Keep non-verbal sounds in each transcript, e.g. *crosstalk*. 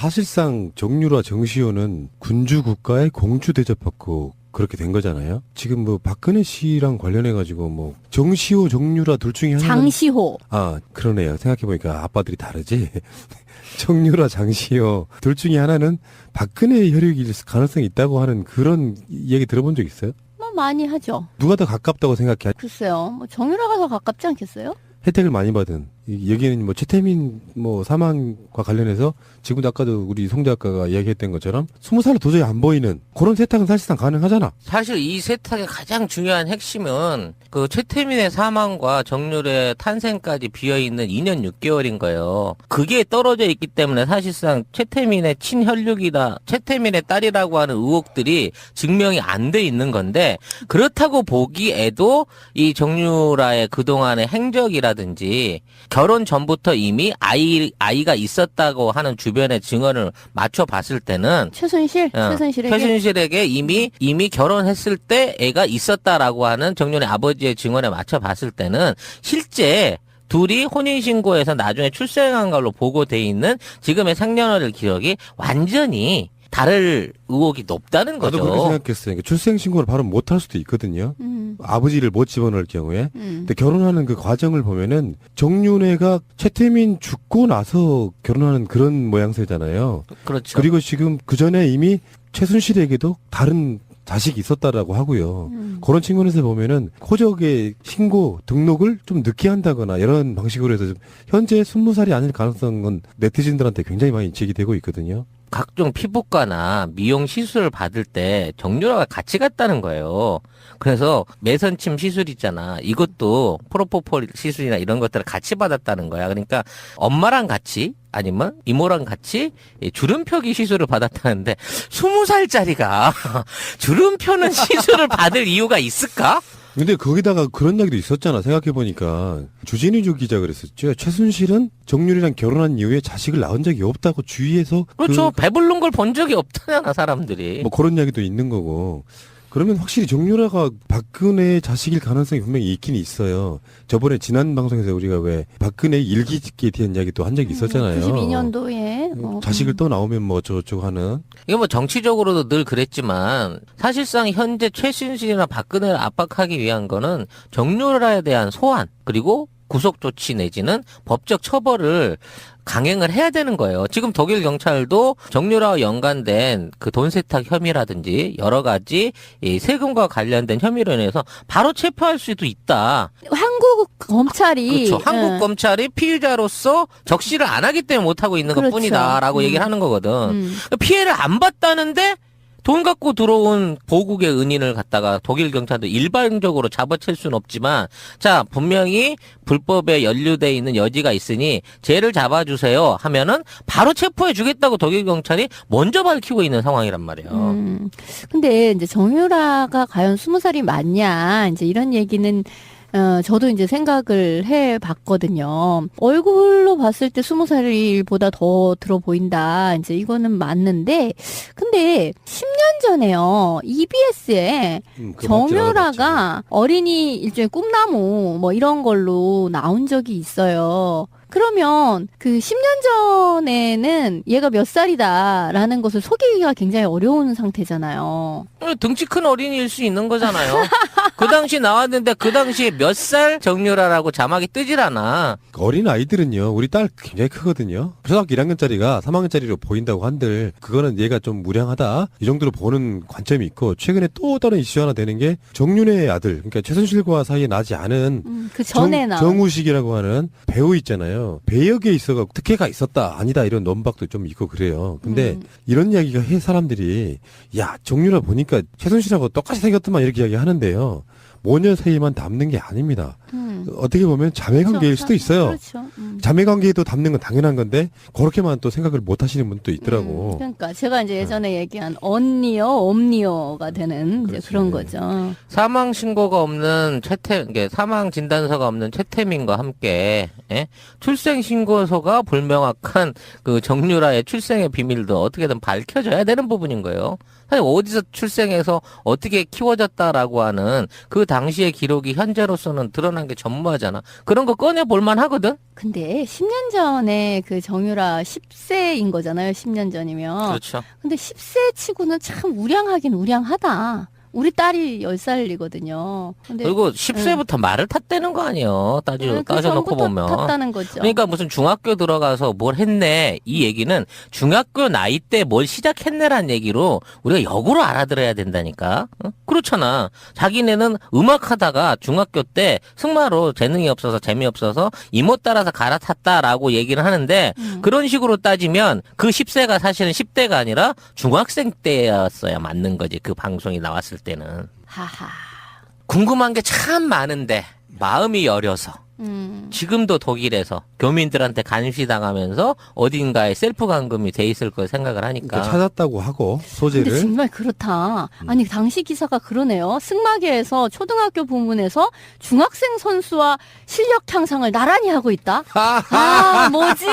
사실상 정유라 정시호는 군주 국가의 공주 대접받고 그렇게 된 거잖아요. 지금 뭐 박근혜 씨랑 관련해 가지고 뭐 정시호, 정유라 둘 중에 하나는 장시호. 아 그러네요. 생각해 보니까 아빠들이 다르지. *laughs* 정유라, 장시호 둘 중에 하나는 박근혜 혈육일 가능성이 있다고 하는 그런 얘기 들어본 적 있어요? 뭐 많이 하죠. 누가 더 가깝다고 생각해? 글쎄요. 뭐 정유라가 더 가깝지 않겠어요? 혜택을 많이 받은 이- 여기는 뭐 최태민 뭐 사망과 관련해서 지금도 아까도 우리 송 작가가 이야기했던 것처럼 스무 살로 도저히 안 보이는 그런 세탁은 사실상 가능하잖아. 사실 이 세탁의 가장 중요한 핵심은 그 최태민의 사망과 정률의 탄생까지 비어 있는 2년 6개월인 거예요. 그게 떨어져 있기 때문에 사실상 최태민의 친혈육이다, 최태민의 딸이라고 하는 의혹들이 증명이 안 돼 있는 건데 그렇다고 보기에도 이 정유라의 그동안의 행적이라든지 결혼 전부터 이미 아이 아이가 있었다고 하는 주변의 증언을 맞춰 봤을 때는 최순실? 어, 최순실에게? 최순실에게 이미 이미 결혼했을 때 애가 있었다라고 하는 정윤의 아버지의 증언에 맞춰 봤을 때는 실제 둘이 혼인신고에서 나중에 출생한 걸로 보고돼 있는 지금의 생년월일 기록이 완전히 다를 의혹이 높다는 나도 그렇게 거죠. 생각했어요. 그러니까 출생 신고를 바로 못 할 수도 있거든요. 음, 아버지를 못 집어넣을 경우에. 음. 근데 결혼하는 그 과정을 보면은 정윤회가 최태민 죽고 나서 결혼하는 그런 모양새잖아요. 그렇죠. 그리고 지금 그 전에 이미 최순실에게도 다른 자식이 있었다라고 하고요. 음. 그런 측면에서 보면은 호적의 신고 등록을 좀 늦게 한다거나 이런 방식으로 해서 좀 현재 스무 살이 아닐 가능성은 네티즌들한테 굉장히 많이 제기되고 있거든요. 각종 피부과나 미용 시술을 받을 때 정유라가 같이 갔다는 거예요. 그래서 매선침 시술 있잖아. 이것도 프로포폴 시술이나 이런 것들을 같이 받았다는 거야. 그러니까 엄마랑 같이 아니면 이모랑 같이 이 주름 펴기 시술을 받았다는데 스무 살짜리가 *laughs* 주름 펴는 시술을 받을 이유가 있을까? 근데 거기다가 그런 이야기도 있었잖아. 생각해 보니까. 주진우주 기자 그랬었죠. 최순실은 정률이랑 결혼한 이후에 자식을 낳은 적이 없다고 주위에서. 그렇죠. 그- 배부른 걸 본 적이 없다잖아, 사람들이. 뭐 그런 이야기도 있는 거고. 그러면 확실히 정유라가 박근혜의 자식일 가능성이 분명히 있긴 있어요. 저번에 지난 방송에서 우리가 왜 박근혜 일기 짓기에 대한 이야기도 한 적이 있었잖아요. 92년도에. 뭐, 자식을 또 나오면 뭐 어쩌고저쩌고 하는. 이게 뭐 정치적으로도 늘 그랬지만 사실상 현재 최순실이나 박근혜를 압박하기 위한 거는 정유라에 대한 소환 그리고 구속 조치 내지는 법적 처벌을 강행을 해야 되는 거예요. 지금 독일 경찰도 정유라와 연관된 그 돈 세탁 혐의라든지 여러 가지 이 세금과 관련된 혐의로 인해서 바로 체포할 수도 있다. 한국 검찰이. 그렇죠. 한국 예. 검찰이 피의자로서 적시를 안 하기 때문에 못 하고 있는 그렇죠. 것뿐이다라고 음. 얘기를 하는 거거든. 음. 피해를 안 봤다는데 돈 갖고 들어온 보국의 은인을 갖다가 독일 경찰도 일반적으로 잡아챌 수는 없지만 자 분명히 불법에 연루돼 있는 여지가 있으니 쟤를 잡아주세요 하면은 바로 체포해 주겠다고 독일 경찰이 먼저 밝히고 있는 상황이란 말이에요. 음. 근데 이제 정유라가 과연 스무 살이 맞냐 이제 이런 얘기는 어, 저도 이제 생각을 해 봤거든요. 얼굴로 봤을 때 스무 살보다 더 들어 보인다. 이제 이거는 맞는데, 근데 10년 전에요. EBS에 음. 정유라가 어린이 일종의 꿈나무 뭐 이런 걸로 나온 적이 있어요. 그러면 그 10년 전에는 얘가 몇 살이다라는 것을 속이기가 굉장히 어려운 상태잖아요. 어, 등치 큰 어린이일 수 있는 거잖아요. 그 당시 나왔는데 그 당시에 몇 살 정유라라고 자막이 뜨질 않아. 어린 아이들은요, 우리 딸 굉장히 크거든요. 초등학교 1학년짜리가 3학년짜리로 보인다고 한들, 그거는 얘가 좀 무량하다. 이 정도로 보는 관점이 있고, 최근에 또 다른 이슈 하나 되는 게, 정윤의 아들, 그러니까 최순실과 사이에 나지 않은 음, 그 전에 정, 나 정우식이라고 하는 배우 있잖아요. 배역에 있어가 특혜가 있었다, 아니다, 이런 논박도 좀 있고 그래요. 근데 음. 이런 이야기가 해 사람들이, 야, 정유라 보니까 최순실하고 똑같이 생겼더만 이렇게 이야기 하는데요. 모녀 사이만 담는 게 아닙니다. 음. 어떻게 보면 자매 관계일 수도 있어요. 그렇죠. 음. 자매 관계에도 담는 건 당연한 건데 그렇게만 또 생각을 못 하시는 분도 음, 있더라고. 그러니까 제가 이제 예전에 얘기한 언니어, 엄니어가 되는 이제 그렇지. 그런 거죠. 사망 신고가 없는 최태, 이게 사망 진단서가 없는 최태민과 함께 예? 출생 신고서가 불명확한 그 정유라의 출생의 비밀도 어떻게든 밝혀져야 되는 부분인 거예요. 사실 어디서 출생해서 어떻게 키워졌다라고 하는 그 당시의 기록이 현재로서는 드러난 게 전무하잖아. 그런 거 꺼내 볼만 하거든. 근데 10년 전에 그 정유라 10세인 거잖아요. 10년 전이면. 그렇죠. 근데 10세 치고는 참 우량하긴 우량하다. 우리 딸이 10살이거든요. 근데 그리고 10세부터 말을 탔다는 거 아니에요. 따져 네, 그 따져놓고 전부터 보면. 탔다는 거죠. 그러니까 무슨 중학교 들어가서 뭘 했네 이 얘기는 중학교 나이 때 뭘 시작했네란 얘기로 우리가 역으로 알아들어야 된다니까 어? 그렇잖아 자기네는 음악 하다가 중학교 때 승마로 재능이 없어서 재미없어서 이모 따라서 갈아탔다라고 얘기를 하는데 음. 그런 식으로 따지면 그 10세가 사실은 10대가 아니라 중학생 때였어야 맞는 거지 그 방송이 나왔을 때는 하하. 궁금한 게 참 많은데 마음이 여려서 음. 지금도 독일에서 교민들한테 감시당하면서 어딘가에 셀프 감금이 돼 있을 걸 생각을 하니까 그러니까 찾았다고 하고 근데 소재를 정말 그렇다. 음. 아니 당시 기사가 그러네요. 승마계에서 초등학교 부문에서 중학생 선수와 실력 향상을 나란히 하고 있다. *laughs* 아 뭐지?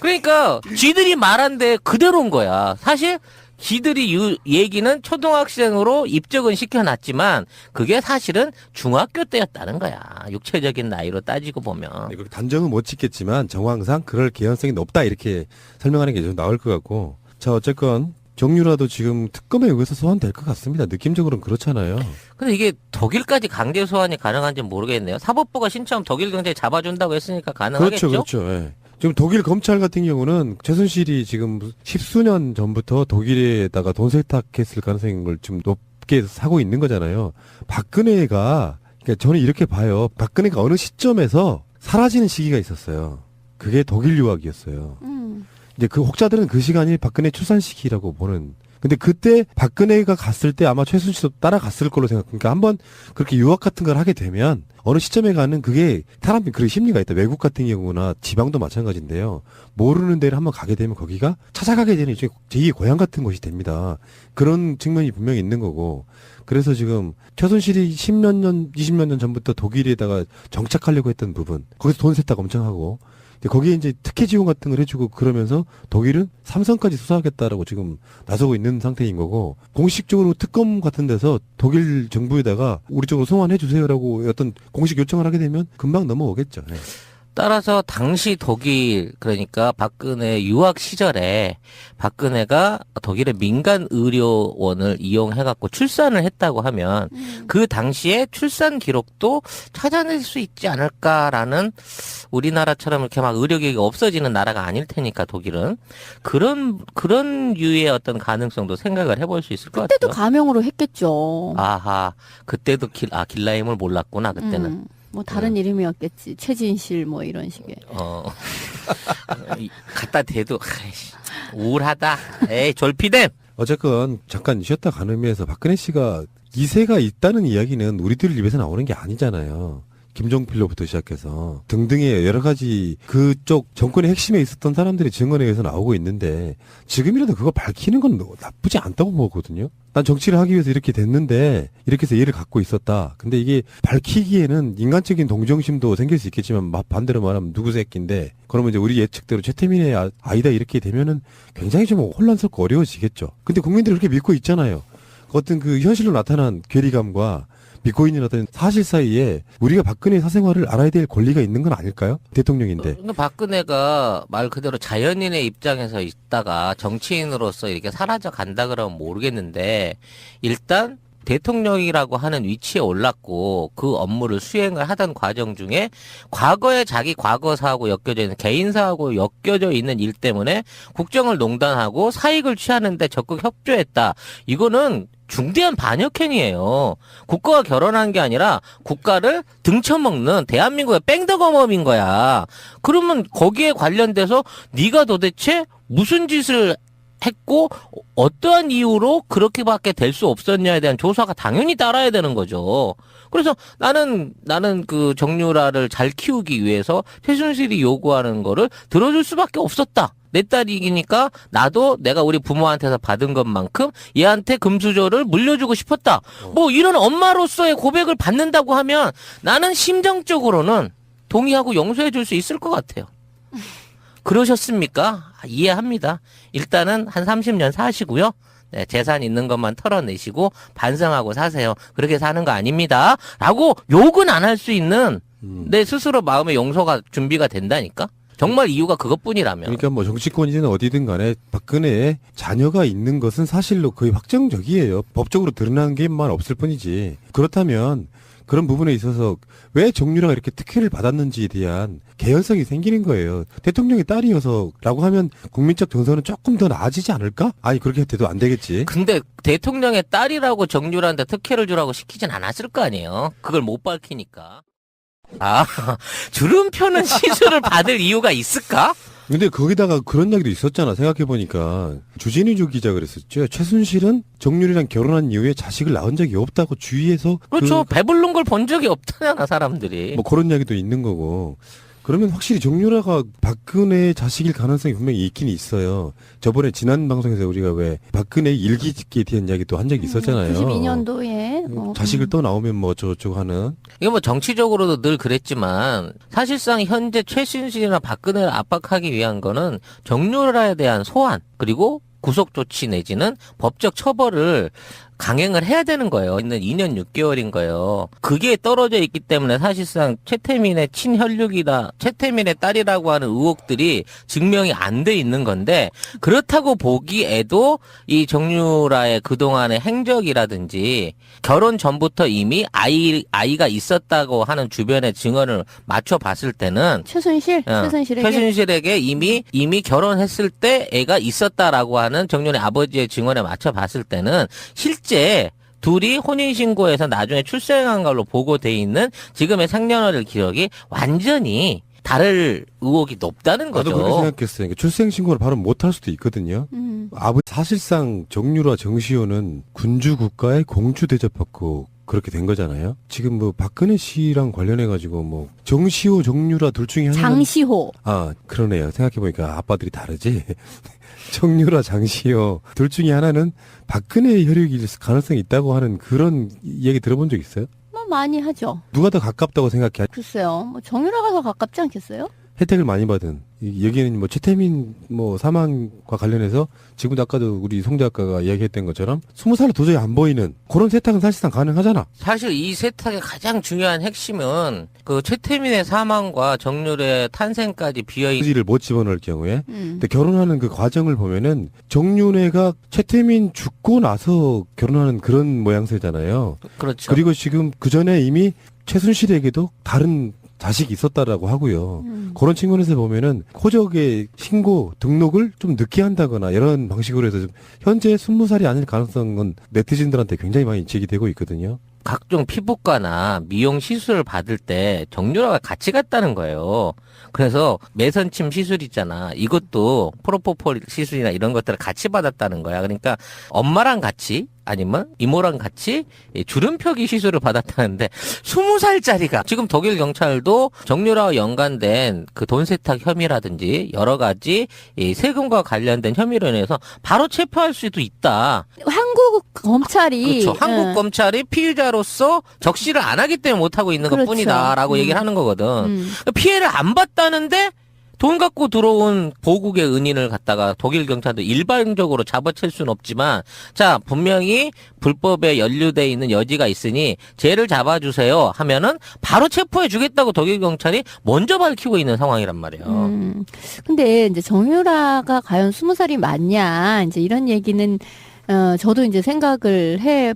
그러니까 지들이 말한 데 그대로인 거야. 사실 지들이 유, 얘기는 초등학생으로 입적은 시켜놨지만 그게 사실은 중학교 때였다는 거야. 육체적인 나이로 따지고 보면. 이거 단정은 못 짓겠지만 정황상 그럴 개연성이 높다 이렇게 설명하는 게 좀 나을 것 같고 자 어쨌건 정유라도 지금 특검에 의해서 소환될 것 같습니다. 느낌적으로는 그렇잖아요. 근데 이게 독일까지 강제 소환이 가능한지 모르겠네요. 사법부가 신청 독일 경찰이 잡아준다고 했으니까 가능하겠죠? 그렇죠, 그렇죠. 예. 지금 독일 검찰 같은 경우는 최순실이 지금 십수년 전부터 독일에다가 돈 세탁했을 가능성을 좀 높게 사고 있는 거잖아요. 박근혜가 그러니까 저는 이렇게 봐요. 박근혜가 어느 시점에서 사라지는 시기가 있었어요. 그게 독일 유학이었어요. 음. 이제 그 혹자들은 그 시간이 박근혜 출산 시기라고 보는. 근데 그때 박근혜가 갔을 때 아마 최순실도 따라갔을 걸로 생각. 그러니까 한번 그렇게 유학 같은 걸 하게 되면 어느 시점에 가는 그게 사람이 그런 심리가 있다. 외국 같은 경우나 지방도 마찬가지인데요. 모르는 데를 한번 가게 되면 거기가 찾아가게 되는 일종의 제2의 고향 같은 것이 됩니다. 그런 측면이 분명히 있는 거고. 그래서 지금 최순실이 10몇 년, 20몇 년 전부터 독일에다가 정착하려고 했던 부분. 거기서 돈 세탁 엄청 하고. 근데 거기에 이제 특혜 지원 같은 걸 해주고 그러면서 독일은 삼성까지 수사하겠다라고 지금 나서고 있는 상태인 거고 공식적으로 특검 같은 데서 독일 정부에다가 우리 쪽으로 소환해 주세요라고 어떤 공식 요청을 하게 되면 금방 넘어오겠죠. 네. 따라서 당시 독일 그러니까 박근혜 유학 시절에 박근혜가 독일의 민간 의료원을 이용해 갖고 출산을 했다고 하면 음. 그 당시에 출산 기록도 찾아낼 수 있지 않을까라는 우리나라처럼 이렇게 막 의료계가 없어지는 나라가 아닐 테니까 독일은 그런 그런 유의 어떤 가능성도 생각을 해볼 수 있을 것 그때도 같아요. 가명으로 했겠죠. 아하 그때도 길, 아 길라임을 몰랐구나 그때는. 음. 뭐 다른 이름이었겠지. 최진실 뭐 이런 식의. 어. *laughs* 이- 갖다 대도 아이씨, 우울하다. 에이 졸피뎀. 어쨌건 잠깐 쉬었다 가는 의미에서 박근혜 씨가 이세가 있다는 이야기는 우리들 입에서 나오는 게 아니잖아요. 김종필로부터 시작해서 등등의 여러 가지 그쪽 정권의 핵심에 있었던 사람들이 증언에 의해서 나오고 있는데 지금이라도 그거 밝히는 건 나쁘지 않다고 보거든요. 난 정치를 하기 위해서 이렇게 됐는데 이렇게 해서 이해를 갖고 있었다. 근데 이게 밝히기에는 인간적인 동정심도 생길 수 있겠지만 마- 반대로 말하면 누구 새끼인데 그러면 이제 우리 예측대로 최태민의 아- 아이다 이렇게 되면은 굉장히 좀 혼란스럽고 어려워지겠죠. 근데 국민들이 그렇게 믿고 있잖아요. 어떤 그 현실로 나타난 괴리감과 어떤 사실 사이에 우리가 박근혜 사생활을 알아야 될 권리가 있는 건 아닐까요? 대통령인데. 근데 박근혜가 말 그대로 자연인의 입장에서 있다가 정치인으로서 이렇게 사라져 간다 그러면 모르겠는데 일단 대통령이라고 하는 위치에 올랐고 그 업무를 수행을 하던 과정 중에 과거에 자기 과거사하고 엮여져 있는 개인사하고 엮여져 있는 일 때문에 국정을 농단하고 사익을 취하는데 적극 협조했다. 이거는 중대한 반역행위예요. 국가와 결혼한 게 아니라 국가를 등쳐먹는 대한민국의 뺑덕어멈인 거야. 그러면 거기에 관련돼서 네가 도대체 무슨 짓을 했고 어떠한 이유로 그렇게밖에 될 수 없었냐에 대한 조사가 당연히 따라야 되는 거죠. 그래서 나는 나는 그 정유라를 잘 키우기 위해서 최순실이 요구하는 거를 들어줄 수밖에 없었다. 내 딸이니까 나도 내가 우리 부모한테서 받은 것만큼 얘한테 금수저를 물려주고 싶었다. 뭐 이런 엄마로서의 고백을 받는다고 하면 나는 심정적으로는 동의하고 용서해 줄 수 있을 것 같아요. 그러셨습니까? 아, 이해합니다. 일단은 한 30년 사시고요. 네, 재산 있는 것만 털어내시고 반성하고 사세요. 그렇게 사는 거 아닙니다. 라고 욕은 안 할 수 있는 음. 내 스스로 마음의 용서가 준비가 된다니까? 정말 이유가 그것뿐이라면. 그러니까 뭐 정치권이든 어디든 간에 박근혜의 자녀가 있는 것은 사실로 거의 확정적이에요. 법적으로 드러난 게만 없을 뿐이지. 그렇다면 그런 부분에 있어서 왜 정유라가 이렇게 특혜를 받았는지에 대한 개연성이 생기는 거예요. 대통령의 딸이어서라고 하면 국민적 정서는 조금 더 나아지지 않을까? 아니 그렇게 돼도 안 되겠지. 근데 대통령의 딸이라고 정유라한테 특혜를 주라고 시키진 않았을 거 아니에요. 그걸 못 밝히니까. 아, *laughs* 주름표는 시술을 받을 이유가 있을까? 근데 거기다가 그런 이야기도 있었잖아. 생각해보니까. 주진우주 기자 그랬었죠. 최순실은 정유리랑 결혼한 이후에 자식을 낳은 적이 없다고 주위에서. 그렇죠. 배부른 걸 본 적이 없다잖아, 사람들이. 그, 뭐 그런 이야기도 있는 거고. 그러면 확실히 정유라가 박근혜의 자식일 가능성이 분명히 있긴 있어요. 저번에 지난 방송에서 우리가 왜 박근혜 일기에 대한 이야기도 한 적이 있었잖아요. 92년도에 뭐, 자식을 음. 또 나오면 뭐 저쪽 하는. 이거 뭐 정치적으로도 늘 그랬지만 사실상 현재 최순실이나 박근혜를 압박하기 위한 거는 정유라에 대한 소환 그리고 구속 조치 내지는 법적 처벌을 강행을 해야 되는 거예요. 있는 2년 6개월인 거예요. 그게 떨어져 있기 때문에 사실상 최태민의 친혈육이다, 최태민의 딸이라고 하는 의혹들이 증명이 안 돼 있는 건데 그렇다고 보기에도 이 정유라의 그동안의 행적이라든지 결혼 전부터 이미 아이 아이가 있었다고 하는 주변의 증언을 맞춰 봤을 때는 최순실, 어, 최순실에게 최순실에게 이미 이미 결혼했을 때 애가 있었다라고 하는 정윤의 아버지의 증언에 맞춰 봤을 때는 실제 둘이 혼인신고에서 나중에 출생한 걸로 보고돼 있는 지금의 생년월일 기록이 완전히 다를 의혹이 높다는 나도 그렇게 거죠. 생각했어요. 그러니까 출생신고를 바로 못 할 수도 있거든요. 음. 아버 사실상 정유라 정시호는 군주 국가의 공주 대접받고 그렇게 된 거잖아요. 지금 뭐 박근혜 씨랑 관련해 가지고 뭐 정시호 정유라 둘 중에 하나 장시호 아 그러네요. 생각해 보니까 아빠들이 다르지. *laughs* 정유라 장시호 둘 중에 하나는 박근혜 혈육일 가능성이 있다고 하는 그런 얘기 들어본 적 있어요? 뭐 많이 하죠. 누가 더 가깝다고 생각해? 글쎄요. 뭐 정유라가 더 가깝지 않겠어요? 혜택을 많이 받은 이- 여기는 뭐 최태민 뭐 사망과 관련해서 지금도 아까도 우리 송 작가가 이야기했던 것처럼 스무 살로 도저히 안 보이는 그런 세탁은 사실상 가능하잖아. 사실 이 세탁의 가장 중요한 핵심은 그 최태민의 사망과 정률의 탄생까지 비어 있는 의지를 못 집어넣을 경우에 음. 근데 결혼하는 그 과정을 보면은 정윤회가 최태민 죽고 나서 결혼하는 그런 모양새잖아요. 그렇죠. 그리고 지금 그 전에 이미 최순실에게도 다른 자식이 있었다라고 하고요. 음. 그런 측면에서 보면은 호적의 신고 등록을 좀 늦게 한다거나 이런 방식으로 해서 좀 현재 스무 살이 아닐 가능성은 네티즌들한테 굉장히 많이 제기되고 있거든요. 각종 피부과나 미용 시술을 받을 때 정유라가 같이 갔다는 거예요. 그래서 매선침 시술 있잖아. 이것도 프로포폴 시술이나 이런 것들을 같이 받았다는 거야. 그러니까 엄마랑 같이 아니면 이모랑 같이 이 주름펴기 시술을 받았다는데 스무 살짜리가 지금 독일 경찰도 정유라와 연관된 그 돈 세탁 혐의라든지 여러 가지 이 세금과 관련된 혐의로 인해서 바로 체포할 수도 있다. 한국 검찰이 그렇죠. 한국 예. 검찰이 피의자로서 적시를 안 하기 때문에 못 하고 있는 그렇죠. 것뿐이다라고 음. 얘기를 하는 거거든. 음. 피해를 안 봤다는데 돈 갖고 들어온 보국의 은인을 갖다가 독일 경찰도 일반적으로 잡아챌 수는 없지만 자 분명히 불법에 연루돼 있는 여지가 있으니 쟤를 잡아주세요 하면은 바로 체포해 주겠다고 독일 경찰이 먼저 밝히고 있는 상황이란 말이에요. 음. 근데 이제 정유라가 과연 스무 살이 맞냐 이제 이런 얘기는 어 저도 이제 생각을 해